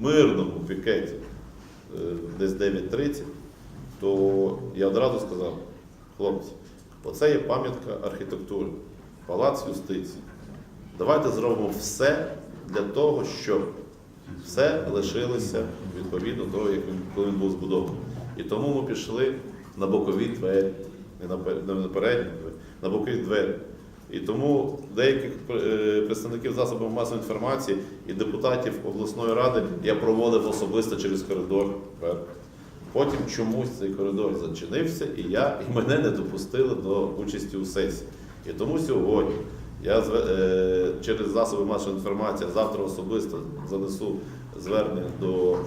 мирному пікеті е, десь 9.30, то я одразу сказав, хлопці, оце є пам'ятка архітектури, палац юстиції. Давайте зробимо все для того, щоб все лишилося відповідно того, як він, коли він був збудований. І тому ми пішли на бокові двері, не на передні двері, на бокові двері. І тому деяких е, представників засобів масової інформації і депутатів обласної ради я проводив особисто через коридор. Потім чомусь цей коридор зачинився, і я, і мене не допустили до участі у сесії. І тому сьогодні я е, через засоби масової інформації завтра особисто занесу звернення до е,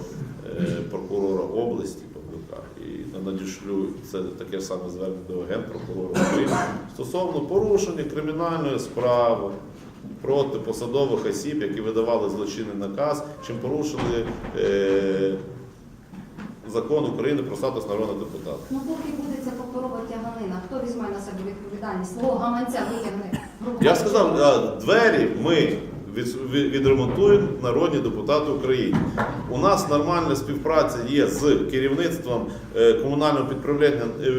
прокурора області Павлюка і надішлю це таке саме звернення до генпрокурора України стосовно порушення кримінальної справи проти посадових осіб, які видавали злочинний наказ, чим порушили е, закон України про статус народного депутата. Ну поки буде ця паперова тяганина, хто візьме на себе відповідальність? Свого гаманця витягне. Я сказав, двері ми від- від- відремонтуємо народні депутати України. У нас нормальна співпраця є з керівництвом е, комунального підприємства, е,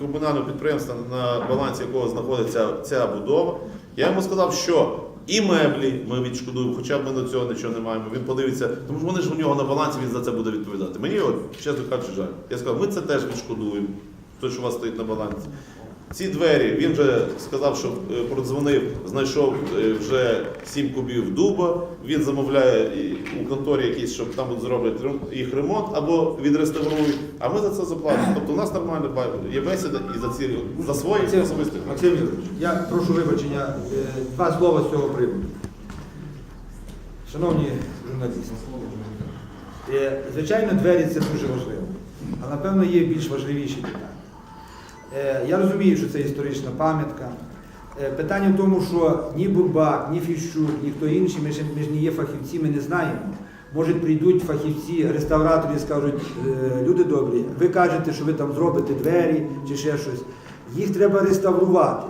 комунального підприємства, на балансі якого знаходиться ця будова. Я йому сказав, що і меблі ми відшкодуємо, хоча б ми до цього нічого не маємо. Він подивиться, тому що вони ж у нього на балансі, він за це буде відповідати. Мені, от, чесно кажучи, жаль. Я сказав, ми це теж відшкодуємо, те, що у вас стоїть на балансі. Ці двері він вже сказав, що е, продзвонив, знайшов е, вже 7 кубів дуба. Він замовляє у конторі якісь, щоб там зроблять їх ремонт або відреставрують. А ми за це заплатимо. Тобто у нас нормально є бесіда і за ці за свої особисті. Максим Юрійович, я прошу вибачення, е, два слова з цього приводу. Шановні журналісти, е, звичайно, двері це дуже важливо, а напевно є більш важливіші питання. Е, Я розумію, що це історична пам'ятка. Е, Питання в тому, що ні Бурбак, ні Фіщук, ні хто інший, ми ж, ми ж не є фахівці, ми не знаємо. Може прийдуть фахівці, реставратори і скажуть, «Е, люди добрі, ви кажете, що ви там зробите двері чи ще щось. Їх треба реставрувати.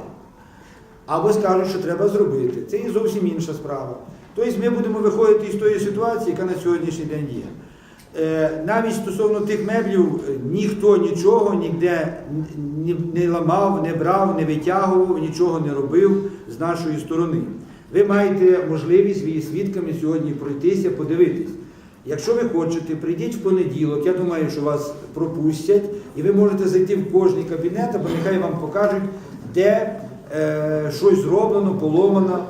Або скажуть, що треба зробити. Це і зовсім інша справа. Тобто ми будемо виходити із тої ситуації, яка на сьогоднішній день є. Е, Навіть стосовно тих меблів е, ніхто нічого ніде не, ламав, не брав, не витягував, нічого не робив з нашої сторони. Ви маєте можливість ви свідками сьогодні пройтися, подивитись. Якщо ви хочете, прийдіть в понеділок, я думаю, що вас пропустять, і ви можете зайти в кожний кабінет, або нехай вам покажуть, де е, щось зроблено, поломано,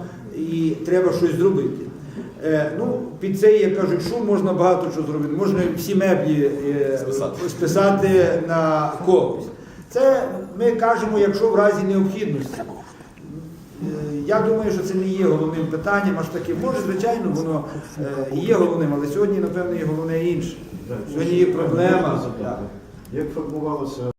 і треба щось зробити. Е, ну, під цей, як кажуть, шум можна багато чого зробити. Можна всі меблі е, Списати. списати на когось. Це ми кажемо, якщо в разі необхідності. Е, Я думаю, що це не є головним питанням, аж таки, може, звичайно, воно є головним, але сьогодні, напевно, є головне інше. Сьогодні є проблема. Як формувалося